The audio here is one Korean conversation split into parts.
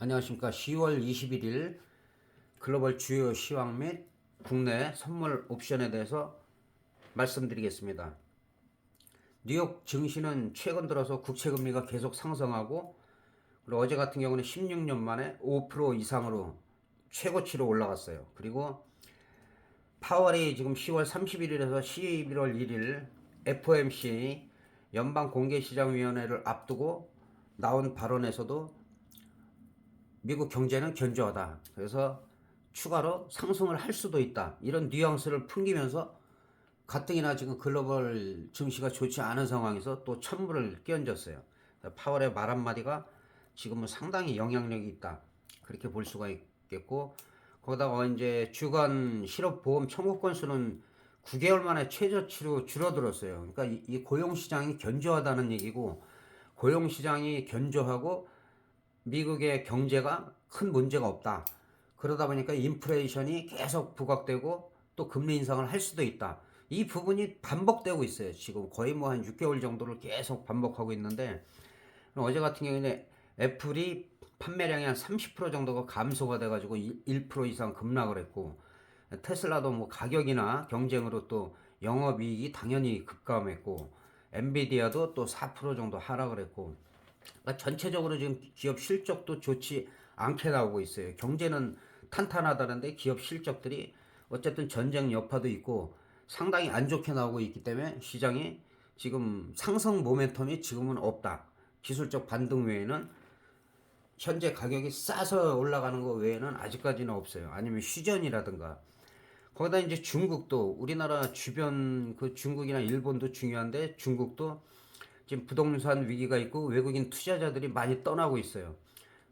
안녕하십니까. 10월 21일 글로벌 주요 시황 및 국내 선물 옵션에 대해서 말씀드리겠습니다. 뉴욕 증시는 최근 들어서 국채 금리가 계속 상승하고 그리고 어제 같은 경우는 16년 만에 5% 이상으로 최고치로 올라갔어요. 그리고 파월이 지금 10월 31일에서 11월 1일 FOMC 연방 공개시장위원회를 앞두고 나온 발언에서도 미국 경제는 견조하다. 그래서 추가로 상승을 할 수도 있다. 이런 뉘앙스를 풍기면서 가뜩이나 지금 글로벌 증시가 좋지 않은 상황에서 또 천물을 끼얹었어요. 파월의 말 한마디가 지금은 상당히 영향력이 있다. 그렇게 볼 수가 있겠고, 거기다가 이제 주간 실업보험 청구 건수는 9개월 만에 최저치로 줄어들었어요. 그러니까 이, 이 고용시장이 견조하다는 얘기고, 고용시장이 견조하고 미국의 경제가 큰 문제가 없다. 그러다 보니까 인플레이션이 계속 부각되고 또 금리 인상을 할 수도 있다. 이 부분이 반복되고 있어요. 지금 거의 뭐 한 6개월 정도를 계속 반복하고 있는데 어제 같은 경우에는 애플이 판매량이 한 30% 정도가 감소가 돼가지고 1% 이상 급락을 했고 테슬라도 뭐 가격이나 경쟁으로 또 영업이익이 당연히 급감했고 엔비디아도 또 4% 정도 하락을 했고 그러니까 전체적으로 지금 기업 실적도 좋지 않게 나오고 있어요. 경제는 탄탄하다는데 기업 실적들이 어쨌든 전쟁 여파도 있고 상당히 안 좋게 나오고 있기 때문에 시장이 지금 상승 모멘텀이 지금은 없다. 기술적 반등 외에는 현재 가격이 싸서 올라가는 거 외에는 아직까지는 없어요. 아니면 휴전이라든가 거기다 이제 중국도 우리나라 주변 그 중국이나 일본도 중요한데 중국도 지금 부동산 위기가 있고 외국인 투자자들이 많이 떠나고 있어요.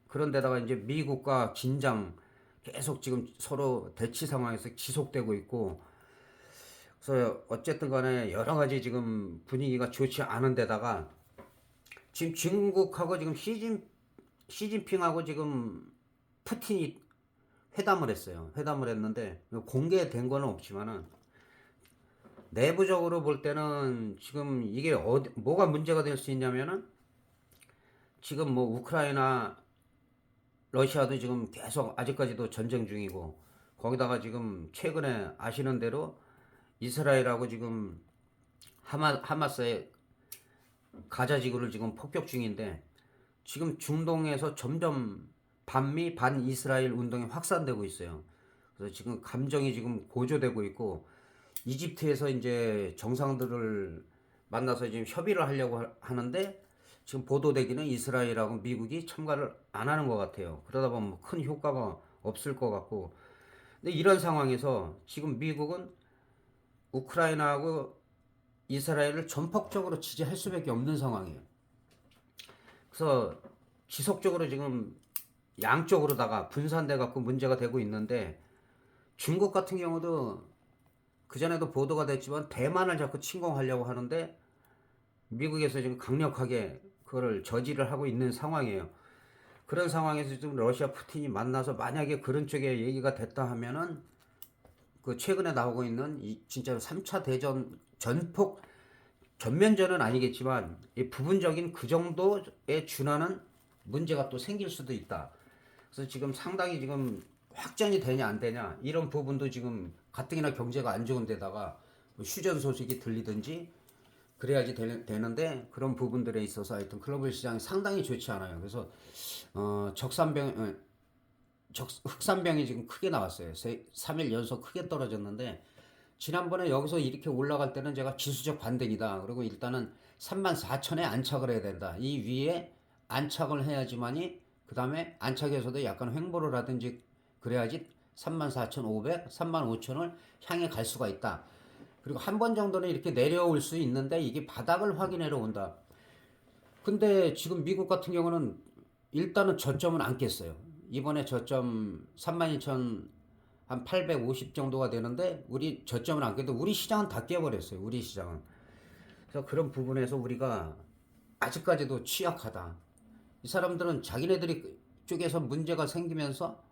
그런데다가 이제 미국과 긴장 계속 지금 서로 대치 상황에서 지속되고 있고 그래서 어쨌든 간에 여러 가지 지금 분위기가 좋지 않은 데다가 지금 중국하고 지금 시진 시진핑하고 지금 푸틴이 회담을 했어요. 회담을 했는데 공개된 거는 없지만은 내부적으로 볼 때는 지금 이게 어디, 뭐가 문제가 될 수 있냐면은 지금 뭐 우크라이나 러시아도 지금 계속 아직까지도 전쟁 중이고 거기다가 지금 최근에 아시는 대로 이스라엘하고 지금 하마 하마스의 가자 지구를 지금 폭격 중인데 지금 중동에서 점점 반미 반 이스라엘 운동이 확산되고 있어요. 그래서 지금 감정이 지금 고조되고 있고 이집트에서 이제 정상들을 만나서 지금 협의를 하려고 하는데 지금 보도되기는 이스라엘하고 미국이 참가를 안 하는 것 같아요. 그러다 보면 뭐큰 효과가 없을 것 같고. 근데 이런 상황에서 지금 미국은 우크라이나하고 이스라엘을 전폭적으로 지지할 수밖에 없는 상황이에요. 그래서 지속적으로 지금 양쪽으로다가 분산돼 갖고 문제가 되고 있는데 중국 같은 경우도 그전에도 보도가 됐지만 대만을 자꾸 침공하려고 하는데 미국에서 지금 강력하게 그거를 저지를 하고 있는 상황이에요. 그런 상황에서 지금 러시아 푸틴이 만나서 만약에 그런 쪽에 얘기가 됐다 하면은 그 최근에 나오고 있는 이 진짜로 3차 대전 전폭 전면전은 아니겠지만 이 부분적인 그 정도에 준하는 문제가 또 생길 수도 있다. 그래서 지금 상당히 지금 확전이 되냐 안 되냐 이런 부분도 지금 가뜩이나 경제가 안 좋은 데다가 뭐 휴전 소식이 들리든지 그래야지 되는데 그런 부분들에 있어서 하여튼 글로벌 시장이 상당히 좋지 않아요. 그래서 어, 적산병 어, 적, 흑산병이 지금 크게 나왔어요. 세, 3일 연속 크게 떨어졌는데 지난번에 여기서 이렇게 올라갈 때는 제가 지수적 반등이다. 그리고 일단은 3만 4천에 안착을 해야 된다. 이 위에 안착을 해야지만이 그 다음에 안착에서도 약간 횡보를 하든지 그래야지 34,500, 35,000을 향해 갈 수가 있다. 그리고 한 번 정도는 이렇게 내려올 수 있는데 이게 바닥을 확인하러 온다. 근데 지금 미국 같은 경우는 일단은 저점은 안 깼어요. 이번에 저점 32,000, 한 850 정도가 되는데 우리 저점은 안 깨도 우리 시장은 다 깨버렸어요. 우리 시장은. 그래서 그런 부분에서 우리가 아직까지도 취약하다. 이 사람들은 자기네들이 쪽에서 문제가 생기면서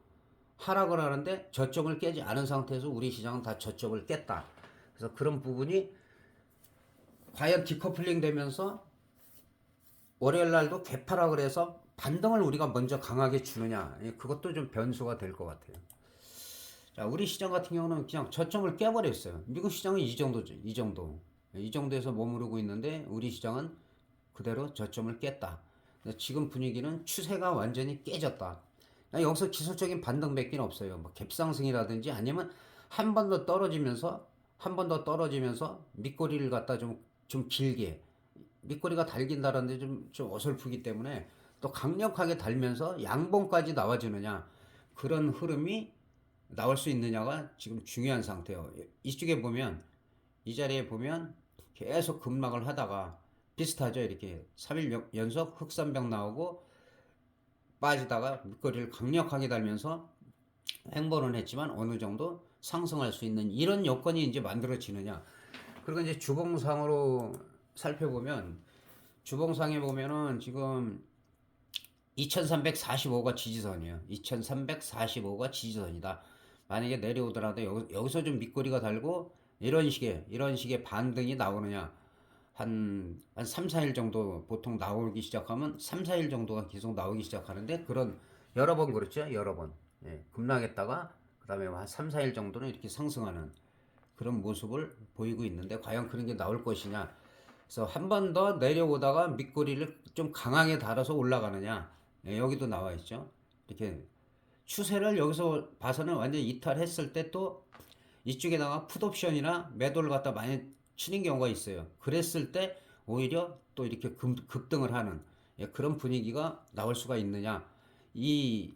하락을 하는데 저점을 깨지 않은 상태에서 우리 시장은 다 저점을 깼다. 그래서 그런 부분이 과연 디커플링 되면서 월요일 날도 개파라 그래서 반등을 우리가 먼저 강하게 주느냐 예, 그것도 좀 변수가 될 것 같아요. 자, 우리 시장 같은 경우는 그냥 저점을 깨버렸어요. 미국 시장은 이 정도죠. 이 정도. 이 정도에서 머무르고 있는데 우리 시장은 그대로 저점을 깼다. 지금 분위기는 추세가 완전히 깨졌다. 여기서 기술적인 반등밖에 없어요. 뭐 갭상승이라든지 아니면 한 번 더 떨어지면서 한 번 더 떨어지면서 밑꼬리를 갖다 좀, 좀 길게 밑꼬리가 달긴다는데 좀, 좀 어설프기 때문에 또 강력하게 달면서 양봉까지 나와주느냐 그런 흐름이 나올 수 있느냐가 지금 중요한 상태예요. 이쪽에 보면 이 자리에 보면 계속 급락을 하다가 비슷하죠. 이렇게 3일 연속 흑산병 나오고 빠지다가 밑거리를 강력하게 달면서 횡보는 했지만 어느 정도 상승할 수 있는 이런 여건이 이제 만들어지느냐. 그리고 이제 주봉상으로 살펴보면 주봉상에 보면은 지금 2345가 지지선이에요. 2345가 지지선이다. 만약에 내려오더라도 여기, 여기서 좀 밑거리가 달고 이런 식의 이런 식의 반등이 나오느냐 한, 한 3, 4일 정도 보통 나오기 시작하면 3, 4일 정도가 계속 나오기 시작하는데 그런 여러 번 그렇죠? 여러 번. 예, 급락했다가 그 다음에 한 3, 4일 정도는 이렇게 상승하는 그런 모습을 보이고 있는데 과연 그런 게 나올 것이냐? 그래서 한 번 더 내려오다가 밑거리를 좀 강하게 달아서 올라가느냐? 예, 여기도 나와 있죠. 이렇게 추세를 여기서 봐서는 완전 이탈했을 때 또 이쪽에다가 풋옵션이나 매도를 갖다 많이 치는 경우가 있어요. 그랬을 때 오히려 또 이렇게 급, 급등을 하는 예, 그런 분위기가 나올 수가 있느냐. 이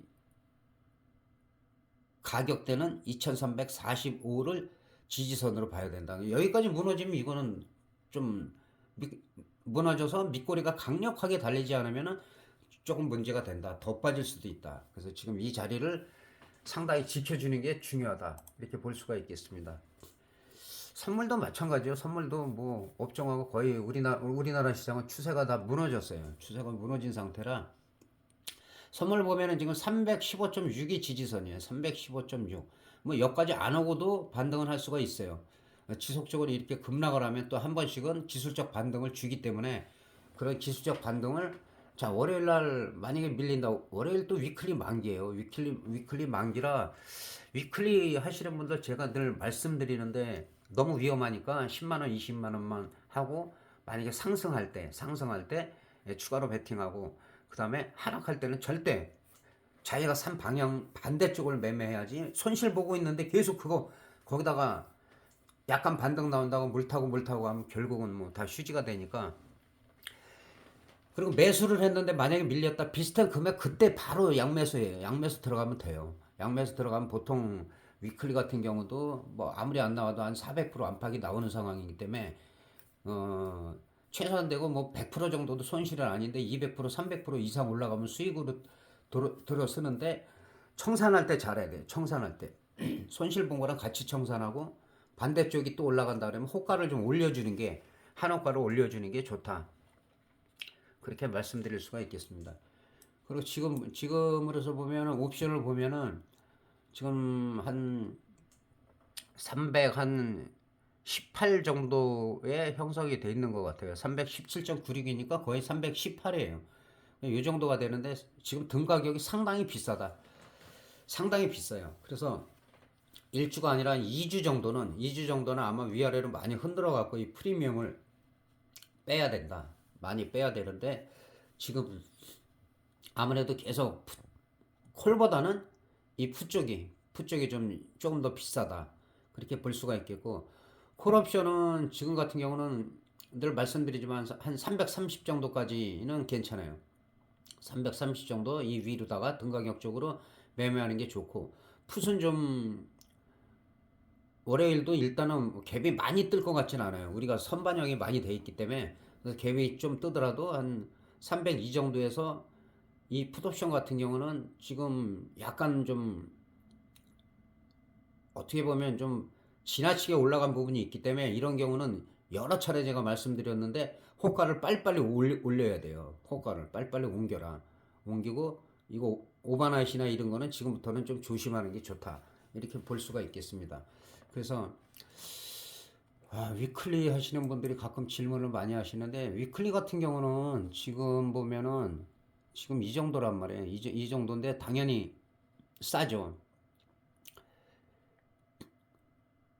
가격대는 2345를 지지선으로 봐야 된다. 여기까지 무너지면 이거는 좀 미, 무너져서 밑꼬리가 강력하게 달리지 않으면은 조금 문제가 된다. 더 빠질 수도 있다. 그래서 지금 이 자리를 상당히 지켜주는 게 중요하다. 이렇게 볼 수가 있겠습니다. 선물도 마찬가지요. 선물도 뭐 업종하고 거의 우리나라 우리나라 시장은 추세가 다 무너졌어요. 추세가 무너진 상태라 선물 보면은 지금 315.6이 지지선이에요. 315.6. 뭐 여기까지 안 오고도 반등을 할 수가 있어요. 지속적으로 이렇게 급락을 하면 또 한 번씩은 기술적 반등을 주기 때문에 그런 기술적 반등을 자 월요일 날 만약에 밀린다 월요일 또 위클리 만기예요 위클리 위클리 만기라 위클리 하시는 분들 제가 늘 말씀드리는데 너무 위험하니까 10만 원 20만 원만 하고 만약에 상승할 때 상승할 때 예, 추가로 베팅하고 그 다음에 하락할 때는 절대 자기가 산 방향 반대쪽을 매매해야지 손실 보고 있는데 계속 그거 거기다가 약간 반등 나온다고 물 타고 물 타고 하면 결국은 뭐 다 휴지가 되니까 그리고 매수를 했는데 만약에 밀렸다 비슷한 금액 그때 바로 양매수예요. 양매수 들어가면 돼요. 양매수 들어가면 보통 위클리 같은 경우도 뭐 아무리 안 나와도 한 400% 안팎이 나오는 상황이기 때문에 어 최소한 되고 뭐 100% 정도도 손실은 아닌데 200% 300% 이상 올라가면 수익으로 들어, 들어 쓰는데 청산할 때 잘해야 돼요. 청산할 때 손실 본 거랑 같이 청산하고 반대쪽이 또 올라간다 그러면 호가를 좀 올려주는 게 한호가를 올려주는 게 좋다. 그렇게 말씀드릴 수가 있겠습니다. 그리고 지금 지금으로서 보면은 옵션을 보면은 지금 한 300 한 18 정도의 형성이 돼 있는 것 같아요. 317.96이니까 거의 318이에요. 이 정도가 되는데 지금 등 가격이 상당히 비싸다. 상당히 비싸요. 그래서 1주가 아니라 2주 정도는 2주 정도는 아마 위아래로 많이 흔들어 갖고 이 프리미엄을 빼야 된다. 많이 빼야 되는데 지금 아무래도 계속 푸, 콜보다는 이 푸 쪽이 푸 쪽이 좀 조금 더 비싸다. 그렇게 볼 수가 있겠고 콜옵션은 지금 같은 경우는 늘 말씀드리지만 한 330 정도까지는 괜찮아요. 330 정도 이 위로다가 등가격 쪽으로 매매하는 게 좋고 풋은 좀 월요일도 일단은 갭이 많이 뜰 것 같지는 않아요. 우리가 선반영이 많이 돼 있기 때문에 그래서 갭이 좀 뜨더라도 한 302 정도에서 이 풋옵션 같은 경우는 지금 약간 좀 어떻게 보면 좀 지나치게 올라간 부분이 있기 때문에 이런 경우는 여러 차례 제가 말씀드렸는데 호가를 빨리빨리 올려야 돼요. 호가를 빨리빨리 옮겨라. 옮기고 이거 오바나이시나 이런 거는 지금부터는 좀 조심하는 게 좋다. 이렇게 볼 수가 있겠습니다. 그래서 아, 위클리 하시는 분들이 가끔 질문을 많이 하시는데 위클리 같은 경우는 지금 보면은 지금 이 정도란 말이에요. 이, 저- 이 정도인데 당연히 싸죠.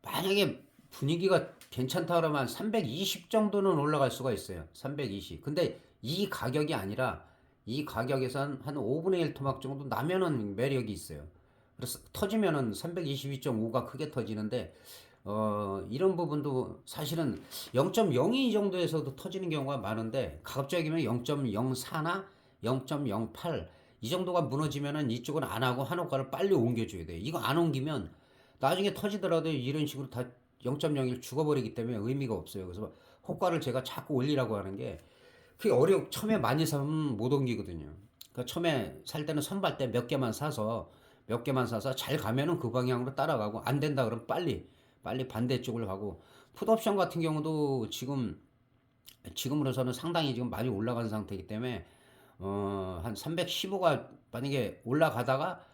만약에 분위기가 괜찮다 그러면 320 정도는 올라갈 수가 있어요. 320. 근데 이 가격이 아니라 이 가격에서 한, 한 5분의 1 토막 정도 나면은 매력이 있어요. 그래서 터지면은 322.5가 크게 터지는데 어, 이런 부분도 사실은 0.02 정도에서도 터지는 경우가 많은데 가급적이면 0.04나 0.08 이 정도가 무너지면은 이쪽은 안 하고 한옥가를 빨리 옮겨줘야 돼요. 이거 안 옮기면 나중에 터지더라도 이런 식으로 다 0.01 죽어버리기 때문에 의미가 없어요. 그래서 호가를 제가 자꾸 올리라고 하는 게 그게 어려 처음에 많이 사면 못 옮기거든요. 그러니까 처음에 살 때는 선발 때 몇 개만 사서 몇 개만 사서 잘 가면은 그 방향으로 따라가고 안 된다 그러면 빨리 빨리 반대쪽을 가고 풋옵션 같은 경우도 지금 지금으로서는 상당히 지금 많이 올라간 상태이기 때문에 어, 한 315가 만약에 올라가다가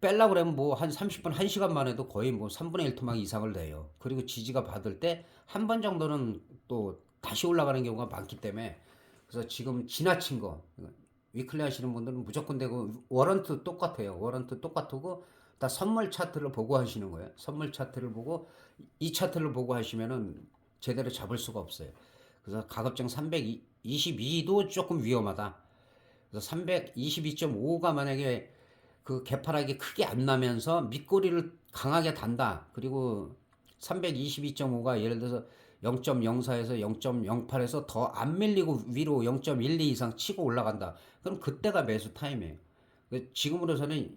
뺄라 그러면 뭐 한 30분, 1시간 만에도 거의 뭐 3분의 1 토막 이상을 내요. 그리고 지지가 받을 때 한 번 정도는 또 다시 올라가는 경우가 많기 때문에 그래서 지금 지나친 거 위클리 하시는 분들은 무조건 되고 워런트 똑같아요. 워런트 똑같고 다 선물 차트를 보고 하시는 거예요. 선물 차트를 보고 이 차트를 보고 하시면은 제대로 잡을 수가 없어요. 그래서 가급적 322도 조금 위험하다. 그래서 322.5가 만약에 그 개파락이 크게 안 나면서 밑꼬리를 강하게 단다. 그리고 322.5가 예를 들어서 0.04에서 0.08에서 더 안 밀리고 위로 0.12 이상 치고 올라간다. 그럼 그때가 매수 타임이에요. 그 지금으로서는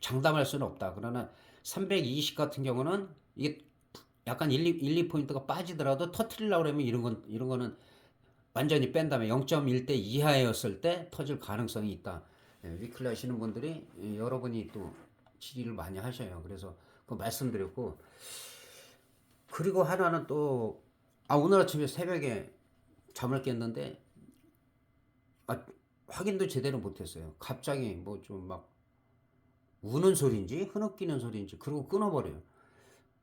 장담할 수는 없다. 그러나 320 같은 경우는 이게 약간 1, 2, 1, 2포인트가 빠지더라도 터트리려고 그러면 이런 건, 이런 거는 완전히 뺀 다음에 0.1대 이하였을 때 터질 가능성이 있다. 예, 위클리 하시는 분들이 예, 여러분이 또 질의를 많이 하셔요. 그래서 그 말씀드렸고 그리고 하나는 또 아 오늘 아침에 새벽에 잠을 깼는데 아 확인도 제대로 못했어요. 갑자기 뭐 좀 막 우는 소리인지 흐느끼는 소리인지 그러고 끊어버려요.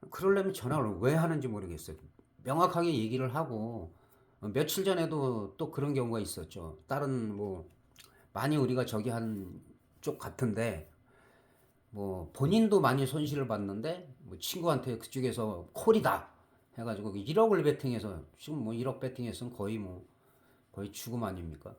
그러려면 전화를 왜 하는지 모르겠어요. 명확하게 얘기를 하고 어, 며칠 전에도 또 그런 경우가 있었죠. 다른 뭐 많이 우리가 저기 한 쪽 같은데 뭐 본인도 많이 손실을 봤는데 뭐 친구한테 그쪽에서 콜이다 해가지고 1억을 베팅해서 지금 뭐 1억 베팅했으면 거의 뭐 거의 죽음 아닙니까?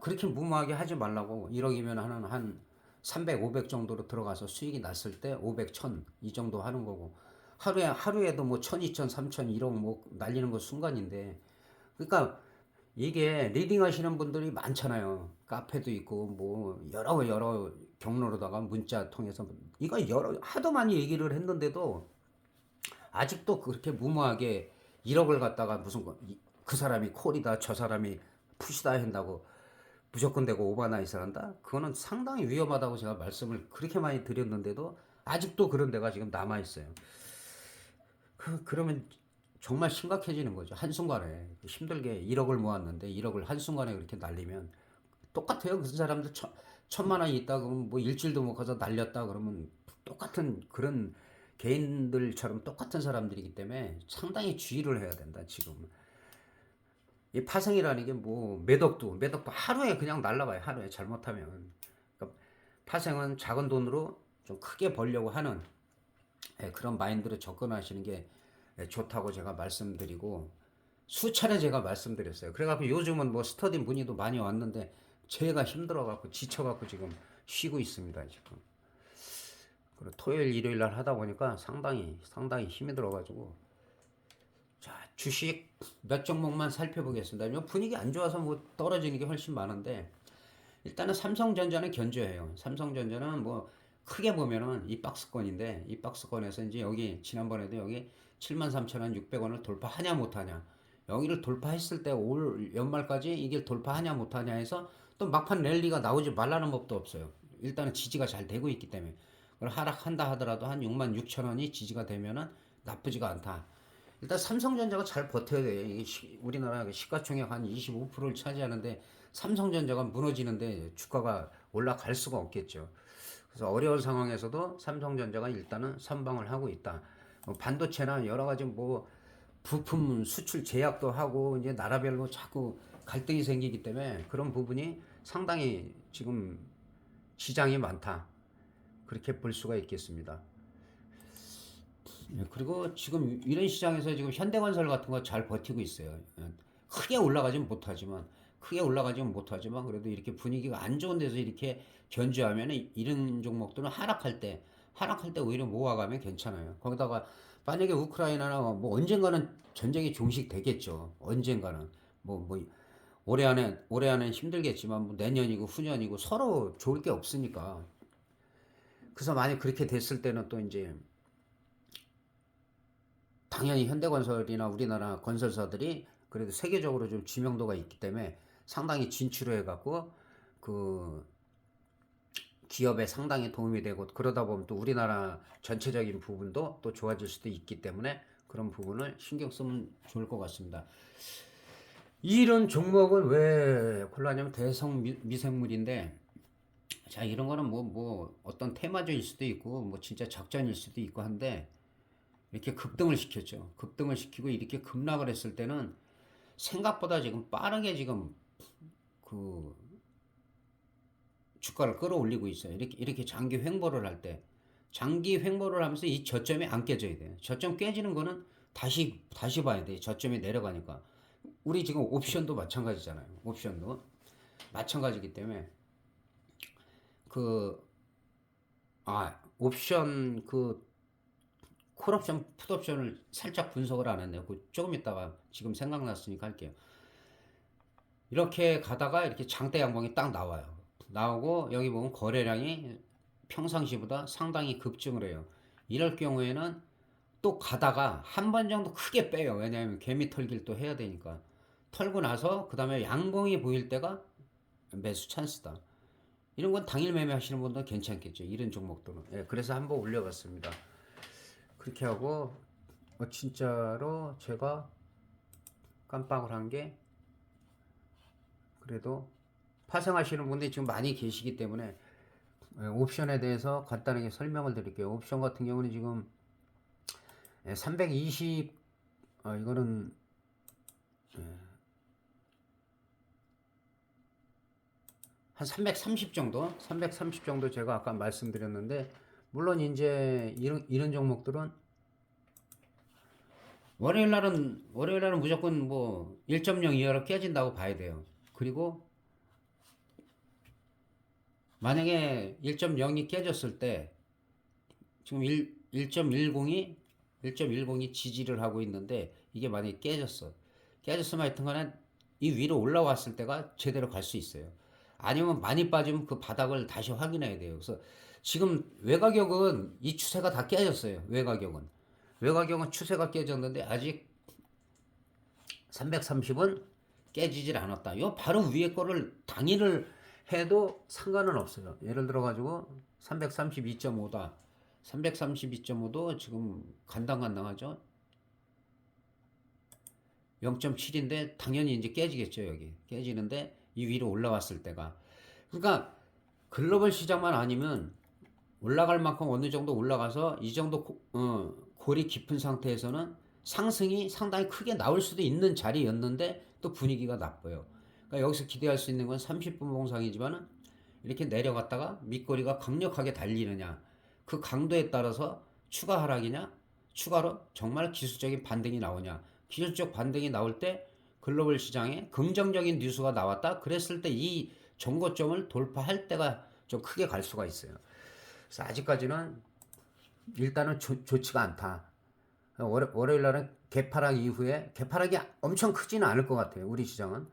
그렇게 무모하게 하지 말라고 1억이면 하는 한 300, 500 정도로 들어가서 수익이 났을 때 500, 1000 이 정도 하는 거고 하루에 하루에도 뭐 1000, 2000, 3000, 1억 뭐 날리는 거 순간인데 그러니까 이게 리딩 하시는 분들이 많잖아요. 카페도 있고 뭐 여러 여러 경로로다가 문자 통해서 이거 여러 하도 많이 얘기를 했는데도 아직도 그렇게 무모하게 1억을 갖다가 무슨 그 사람이 콜이다 저 사람이 푸시다 한다고 무조건 되고 오바나이스 한다? 그거는 상당히 위험하다고 제가 말씀을 그렇게 많이 드렸는데도 아직도 그런 데가 지금 남아 있어요. 그 그러면 정말 심각해지는 거죠. 한순간에 힘들게 1억을 모았는데 1억을 한순간에 그렇게 날리면 똑같아요. 그 사람들 천, 천만 원이 있다 그러면 뭐 일주일도 못 가서 날렸다 그러면 똑같은 그런 개인들처럼 똑같은 사람들이기 때문에 상당히 주의를 해야 된다 지금. 이 파생이라는 게 뭐 매덕도 매덕도 하루에 그냥 날라가요. 하루에 잘못하면. 그러니까 파생은 작은 돈으로 좀 크게 벌려고 하는 예, 그런 마인드로 접근하시는 게 예, 좋다고 제가 말씀드리고 수차례 제가 말씀드렸어요. 그래갖고 요즘은 뭐 스터디 문의도 많이 왔는데 제가 힘들어갖고 지쳐갖고 지금 쉬고 있습니다 지금. 그리고 토요일 일요일 날 하다 보니까 상당히 상당히 힘이 들어가지고 자 주식 몇 종목만 살펴보겠습니다. 요 분위기 안 좋아서 뭐 떨어지는 게 훨씬 많은데 일단은 삼성전자는 견조해요. 삼성전자는 뭐 크게 보면은 이 박스권인데 이 박스권에서 이제 여기 지난번에도 여기 73,600원을 돌파하냐 못하냐 여기를 돌파했을 때 올 연말까지 이게 돌파하냐 못하냐 해서 또 막판 랠리가 나오지 말라는 법도 없어요. 일단은 지지가 잘 되고 있기 때문에 그걸 하락한다 하더라도 한 6만 6천 원이 지지가 되면은 나쁘지가 않다. 일단 삼성전자가 잘 버텨야. 이게 시- 우리나라 그 시가총액 한 25%를 차지하는데 삼성전자가 무너지는데 주가가 올라갈 수가 없겠죠. 그래서 어려운 상황에서도 삼성전자가 일단은 선방을 하고 있다. 뭐 반도체나 여러 가지 뭐 부품 수출 제약도 하고 이제 나라별로 자꾸 갈등이 생기기 때문에 그런 부분이 상당히 지금 시장이 많다. 그렇게 볼 수가 있겠습니다. 예, 그리고 지금 이런 시장에서 지금 현대건설 같은 거 잘 버티고 있어요. 예, 크게 올라가지는 못하지만 크게 올라가지는 못하지만 그래도 이렇게 분위기가 안 좋은 데서 이렇게 견주하면 이런 종목들은 하락할 때 하락할 때 오히려 모아가면 괜찮아요. 거기다가 만약에 우크라이나나 뭐 언젠가는 전쟁이 종식되겠죠. 언젠가는 뭐뭐 올해 안에 올해 안에 힘들겠지만 뭐 내년이고 후년이고 서로 좋을 게 없으니까. 그래서 만약 그렇게 됐을 때는 또 이제 당연히 현대건설이나 우리나라 건설사들이 그래도 세계적으로 좀知명도가 있기 때문에 상당히 진출해 갖고 그 기업에 상당히 도움이 되고 그러다 보면 또 우리나라 전체적인 부분도 또 좋아질 수도 있기 때문에 그런 부분을 신경 쓰면 좋을 것 같습니다. 이런 종목은 왜 곤란하냐면 대성 미, 미생물인데 자 이런 거는 뭐뭐 어떤 테마주일 수도 있고 뭐 진짜 작전일 수도 있고 한데 이렇게 급등을 시켰죠. 급등을 시키고 이렇게 급락을 했을 때는 생각보다 지금 빠르게 지금 그 주가를 끌어올리고 있어요. 이렇게 이렇게 장기 횡보를 할 때 장기 횡보를 하면서 이 저점이 안 깨져야 돼요. 저점 깨지는 거는 다시 다시 봐야 돼. 저점이 내려가니까 우리 지금 옵션도 마찬가지잖아요. 옵션도 마찬가지기 때문에 그 아 옵션 그 콜옵션, 풋옵션을 살짝 분석을 안 했네요. 그 조금 있다가 지금 생각났으니까 할게요. 이렇게 가다가 이렇게 장대 양봉이 딱 나와요. 나오고 여기 보면 거래량이 평상시보다 상당히 급증을 해요. 이럴 경우에는 또 가다가 한 번 정도 크게 빼요. 왜냐하면 개미 털기를 또 해야 되니까. 털고 나서 그 다음에 양봉이 보일 때가 매수 찬스다. 이런 건 당일 매매 하시는 분도 괜찮겠죠. 이런 종목들은. 예, 그래서 한번 올려봤습니다. 그렇게 하고 어, 진짜로 제가 깜빡을 한 게 그래도 파생하시는 분들이 지금 많이 계시기 때문에 예, 옵션에 대해서 간단하게 설명을 드릴게요. 옵션 같은 경우는 지금 320 어, 이거는 예, 한330 정도, 330 정도 제가 아까 말씀드렸는데 물론 이제 이런 이런 종목들은 월요일 날은 월요일 날은 무조건 뭐 1.0 이하로 깨진다고 봐야 돼요. 그리고 만약에 1.0이 깨졌을 때 지금 1, 1.10이 1.10이 지지를 하고 있는데 이게 만약에 깨졌어. 깨졌으면 하여튼 간에 이 위로 올라왔을 때가 제대로 갈 수 있어요. 아니면 많이 빠지면 그 바닥을 다시 확인해야 돼요. 그래서 지금 외가격은 이 추세가 다 깨졌어요. 외가격은. 외가격은 추세가 깨졌는데 아직 330은 깨지질 않았다. 요 바로 위에 거를 당일을 해도 상관은 없어요. 예를 들어 가지고 332.5다. 332.5도 지금 간당간당하죠. 0.7인데 당연히 이제 깨지겠죠, 여기. 깨지는데 이 위로 올라왔을 때가. 그러니까 글로벌 시장만 아니면 올라갈 만큼 어느 정도 올라가서 이 정도 고, 어, 골이 깊은 상태에서는 상승이 상당히 크게 나올 수도 있는 자리였는데 또 분위기가 나빠요. 그러니까 여기서 기대할 수 있는 건 30분 봉상이지만은 이렇게 내려갔다가 밑거리가 강력하게 달리느냐 그 강도에 따라서 추가 하락이냐 추가로 정말 기술적인 반등이 나오냐 기술적 반등이 나올 때 글로벌 시장에 긍정적인 뉴스가 나왔다 그랬을 때 이 정고점을 돌파할 때가 좀 크게 갈 수가 있어요. 그래서 아직까지는 일단은 좋, 좋지가 않다. 월요, 월요일 날은 개파락 이후에 개파락이 엄청 크지는 않을 것 같아요. 우리 시장은.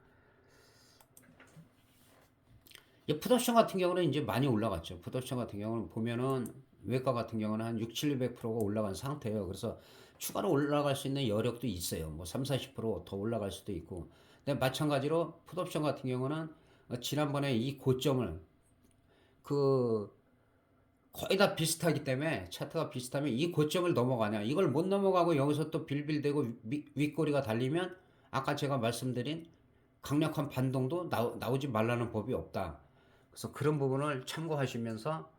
이 풋옵션 같은 경우는 이제 많이 올라갔죠. 풋옵션 같은 경우는 보면은 외과 같은 경우는 한 6, 700%가 올라간 상태예요. 그래서 추가로 올라갈 수 있는 여력도 있어요. 뭐 3, 40%더 올라갈 수도 있고. 근데 마찬가지로 풋옵션 같은 경우는 지난번에 이 고점을 그 거의 다 비슷하기 때문에 차트가 비슷하면 이 고점을 넘어가냐 이걸 못 넘어가고 여기서 또 빌빌대고 위, 윗꼬리가 달리면 아까 제가 말씀드린 강력한 반동도 나오, 나오지 말라는 법이 없다 그래서 그런 부분을 참고하시면서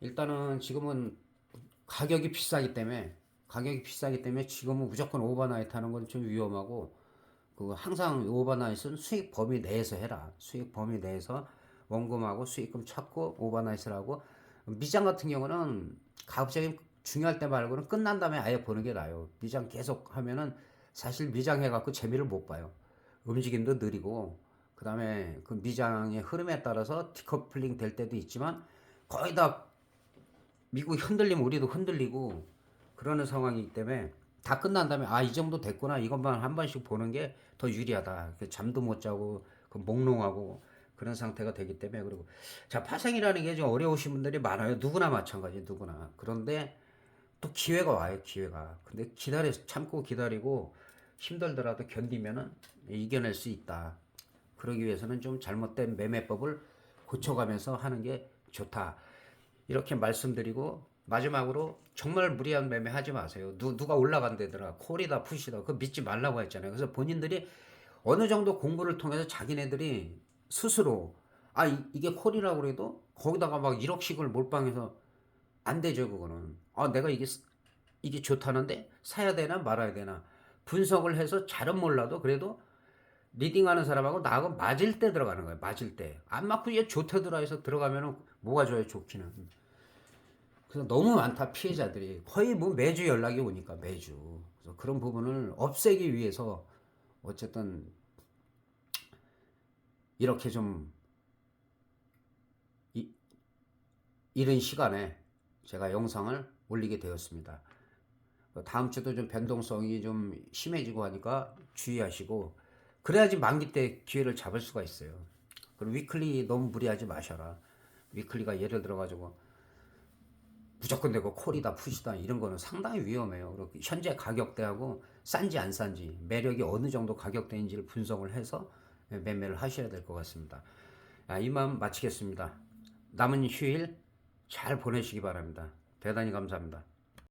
일단은 지금은 가격이 비싸기 때문에 가격이 비싸기 때문에 지금은 무조건 오버나이트 하는 건 좀 위험하고 그 항상 오버나이스는 수익 범위 내에서 해라. 수익 범위 내에서 원금하고 수익금 찾고 오버나이스를 하고 미장 같은 경우는 가급적이면 중요할 때 말고는 끝난 다음에 아예 보는 게 나아요. 미장 계속 하면은 사실 미장 해갖고 재미를 못 봐요. 움직임도 느리고 그 다음에 그 미장의 흐름에 따라서 디커플링 될 때도 있지만 거의 다 미국이 흔들리면 우리도 흔들리고 그러는 상황이기 때문에 다 끝난 다음에 아 이 정도 됐구나 이것만 한 번씩 보는 게 더 유리하다 그 잠도 못 자고 그 몽롱하고 그런 상태가 되기 때문에 그리고 자 파생이라는 게 좀 어려우신 분들이 많아요 누구나 마찬가지 누구나 그런데 또 기회가 와요 기회가 근데 기다려 참고 기다리고 힘들더라도 견디면은 이겨낼 수 있다 그러기 위해서는 좀 잘못된 매매법을 고쳐가면서 하는 게 좋다 이렇게 말씀드리고 마지막으로 정말 무리한 매매 하지 마세요. 누, 누가 올라간대더라. 콜이다 푸시다. 그거 믿지 말라고 했잖아요. 그래서 본인들이 어느 정도 공부를 통해서 자기네들이 스스로 아 이, 이게 콜이라고 그래도 거기다가 막 1억씩을 몰빵해서 안 되죠 그거는. 아 내가 이게 쓰- 이게 좋다는데 사야 되나 말아야 되나 분석을 해서 잘은 몰라도 그래도 리딩하는 사람하고 나하고 맞을 때 들어가는 거예요. 맞을 때. 안 맞고 얘 좋다더라 해서 들어가면은 뭐가 좋아요 좋기는. 그래서 너무 많다 피해자들이 거의 뭐 매주 연락이 오니까 매주 그래서 그런 부분을 없애기 위해서 어쨌든 이렇게 좀 이, 이른 시간에 제가 영상을 올리게 되었습니다. 다음 주도 좀 변동성이 좀 심해지고 하니까 주의하시고 그래야지 만기 때 기회를 잡을 수가 있어요. 그리고 위클리 너무 무리하지 마셔라. 위클리가 예를 들어 가지고 무조건 되고 콜이다 푸시다 이런 거는 상당히 위험해요. 그리고 현재 가격대하고 싼지 안 싼지 매력이 어느 정도 가격대인지를 분석을 해서 매매를 하셔야 될 것 같습니다. 아, 이만 마치겠습니다. 남은 휴일 잘 보내시기 바랍니다. 대단히 감사합니다.